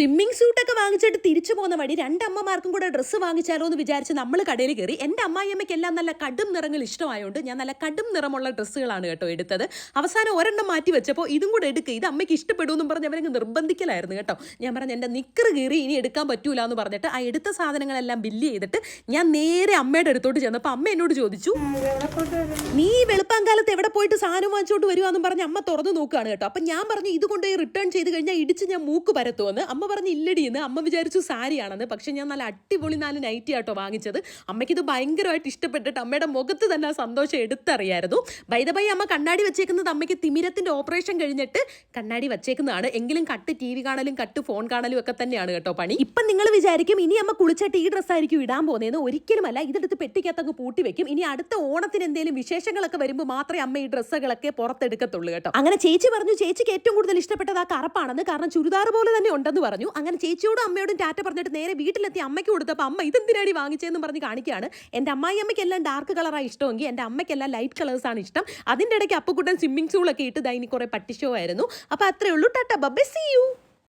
Swimming സൂട്ടൊക്കെ വാങ്ങിച്ചിട്ട് തിരിച്ചു പോകുന്ന വഴി രണ്ടമ്മമാർക്കും കൂടെ ഡ്രസ്സ് വാങ്ങിച്ചാലോ എന്ന് വിചാരിച്ച് നമ്മൾ കടയിൽ കയറി എന്റെ അമ്മായിയമ്മയ്ക്ക് എല്ലാം നല്ല കടും നിറങ്ങൾ ഇഷ്ടമായതുകൊണ്ട് ഞാൻ നല്ല കടും നിറമുള്ള ഡ്രസ്സുകളാണ് കേട്ടോ എടുത്തത്. അവസാനം ഒരെണ്ണം മാറ്റി വെച്ചപ്പോൾ ഇതും കൂടെ എടുക്കുക ഇത് അമ്മയ്ക്ക് ഇഷ്ടപ്പെടുമെന്നും പറഞ്ഞ് അവരങ്ങ് നിർബന്ധിക്കലായിരുന്നു കേട്ടോ. ഞാൻ പറഞ്ഞു എന്റെ നിക്കറ് കീറി ഇനി എടുക്കാൻ പറ്റൂല എന്ന് പറഞ്ഞിട്ട് ആ എടുത്ത സാധനങ്ങളെല്ലാം ബില്ല് ചെയ്തിട്ട് ഞാൻ നേരെ അമ്മയുടെ അടുത്തോട്ട് ചെന്നപ്പോൾ അമ്മ എന്നോട് ചോദിച്ചു നീ വെളുപ്പാങ്കാലത്ത് എവിടെ പോയിട്ട് സാധനം വാങ്ങിച്ചോട്ട് വരുവാന്നും പറഞ്ഞ് അമ്മ തുറന്നു നോക്കുകയാണ് കേട്ടോ. അപ്പം ഞാൻ പറഞ്ഞു ഇത് കൊണ്ടുപോയി റിട്ടേൺ ചെയ്ത് കഴിഞ്ഞാൽ ഇടിച്ച് ഞാൻ മൂക്ക് പരത്തുമെന്ന്. അമ്മ പറഞ്ഞ് ഇല്ലടി എന്ന്. അമ്മ വിചാരിച്ചു സാരിയാണെന്ന്. പക്ഷെ ഞാൻ നല്ല അടിപൊളി നാല് നൈറ്റി ആട്ടോ വാങ്ങിച്ചത്. അമ്മയ്ക്ക് ഇത് ഭയങ്കരമായിട്ട് ഇഷ്ടപ്പെട്ടിട്ട് അമ്മയുടെ മുഖത്ത് തന്നെ ആ സന്തോഷം എടുത്തറിയായിരുന്നു. ബൈദബൈ അമ്മ കണ്ണാടി വെച്ചേക്കുന്നത് അമ്മയ്ക്ക് തിമിരത്തിന്റെ ഓപ്പറേഷൻ കഴിഞ്ഞിട്ട് കണ്ണാടി വെച്ചേക്കുന്നതാണ്. എങ്കിലും കട്ട് ടി വി കാണലും കട്ട് ഫോൺ കാണലും ഒക്കെ തന്നെയാണ് കേട്ടോ പണി. ഇപ്പം നിങ്ങൾ വിചാരിക്കും ഇനി അമ്മ കുളിച്ചിട്ട് ഈ ഡ്രസ്സായിരിക്കും ഇടാൻ പോകുന്നതെന്ന്. ഒരിക്കലുമല്ല ഇതെടുത്ത് പെട്ടിക്കകത്തൊക്കെ പൂട്ടി വെക്കും. ഇനി അടുത്ത ഓണത്തിന് എന്തെങ്കിലും വിശേഷങ്ങളൊക്കെ വരുമ്പോൾ മാത്രമേ അമ്മ ഈ ഡ്രസ്സുകളൊക്കെ പുറത്തെടുക്കത്തുള്ളൂ കേട്ടോ. അങ്ങനെ ചേച്ചി പറഞ്ഞു ചേച്ചിക്ക് ഏറ്റവും കൂടുതൽ ഇഷ്ടപ്പെട്ടത് ആ കറപ്പാണെന്ന് കാരണം ചുരിദാർ പോലെ തന്നെ ഉണ്ടെന്ന് പറഞ്ഞു. അങ്ങനെ ചേച്ചിയോടും അമ്മയോടും ടാറ്റ പറഞ്ഞിട്ട് നേരെ വീട്ടിലെത്തി അമ്മയ്ക്ക് കൊടുത്തപ്പോൾ അമ്മ ഇതെന്തിനാടി വാങ്ങിച്ചതെന്ന് പറഞ്ഞ് കാണിക്കുകയാണ് എന്റെ അമ്മായി അമ്മയ്ക്കെല്ലാം ഡാർക്ക് കളറാണ് ഇഷ്ടമെങ്കിൽ എന്റെ അമ്മയ്ക്കെല്ലാം ലൈറ്റ് കളേഴ്സാണ് ഇഷ്ടം. അതിന്റെ ഇടയ്ക്ക് അപ്പുക്കുട്ടൻ സ്വിമ്മിംഗ് പൂളൊക്കെ ഇട്ട് ദൈനി കുറേ പട്ടിഷോ ആയിരുന്നു. അപ്പോൾ അത്രേ ഉള്ളൂ. Tata ബബ്ബെ C U